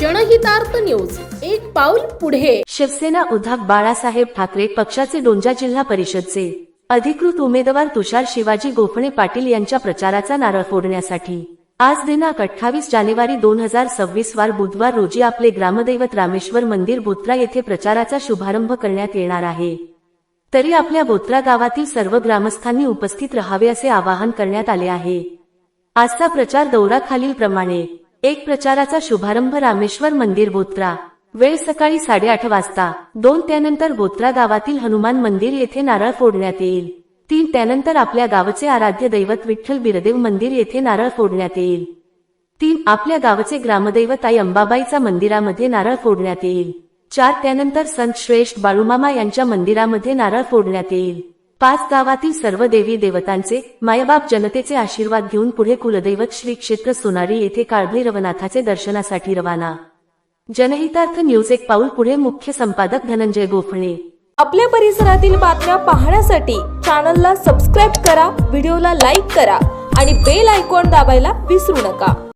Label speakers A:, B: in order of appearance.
A: जनहितार्थ news. एक पाऊल पुढे.
B: शिवसेना उद्धव बाळासाहेब ठाकरे पक्षाचे डोंजा जिल्हा परिषदचे. अधिकृत उमेदवार तुषार शिवाजी गोफणे पाटील यांच्या प्रचाराचा नारळ फोडण्यासाठी. आज दिनांक अठ्ठावीस जानेवारी दोन हजार सव्वीस वार बुधवार रोजी आपले ग्रामदैवत रामेश्वर मंदिर बोत्रा येथे प्रचाराचा शुभारंभ करण्यात येणार आहे. तरी आपल्या बोत्रा गावातील सर्व ग्रामस्थांनी उपस्थित राहावे असे आवाहन करण्यात आले आहे. आजचा प्रचार दौरा खालील प्रमाणे एक प्रचाराचा शुभारंभ रामेश्वर मंदिर बोत्रा. वेळ सकाळी साडेआठ वाजता. दोन त्यानंतर बोत्रा गावातील हनुमान मंदिर येथे नारळ फोडण्यात येईल. तीन त्यानंतर आपल्या गावचे आराध्य दैवत विठ्ठल बिरदेव मंदिर येथे नारळ फोडण्यात येईल. तीन आपल्या गावचे ग्रामदैवत आई अंबाबाईचा मंदिरामध्ये नारळ फोडण्यात येईल. चार त्यानंतर संत श्रेष्ठ बाळूमामा यांच्या मंदिरामध्ये नारळ फोडण्यात येईल. पाच गावातील सर्व देवी देवतांचे मायबाप जनतेचे आशीर्वाद घेऊन पुढे कुलदैवत श्री क्षेत्र सोनारी येथे काळभैरवनाथाचे दर्शनासाठी रवाना. जनहितार्थ न्यूज एक पाऊल पुढे मुख्य संपादक धनंजय गोफणे.
A: आपल्या परिसरातील बातम्या पाहण्यासाठी चॅनलला सबस्क्राईब करा व्हिडिओला लाईक करा आणि बेल आयकॉन दाबायला विसरू नका.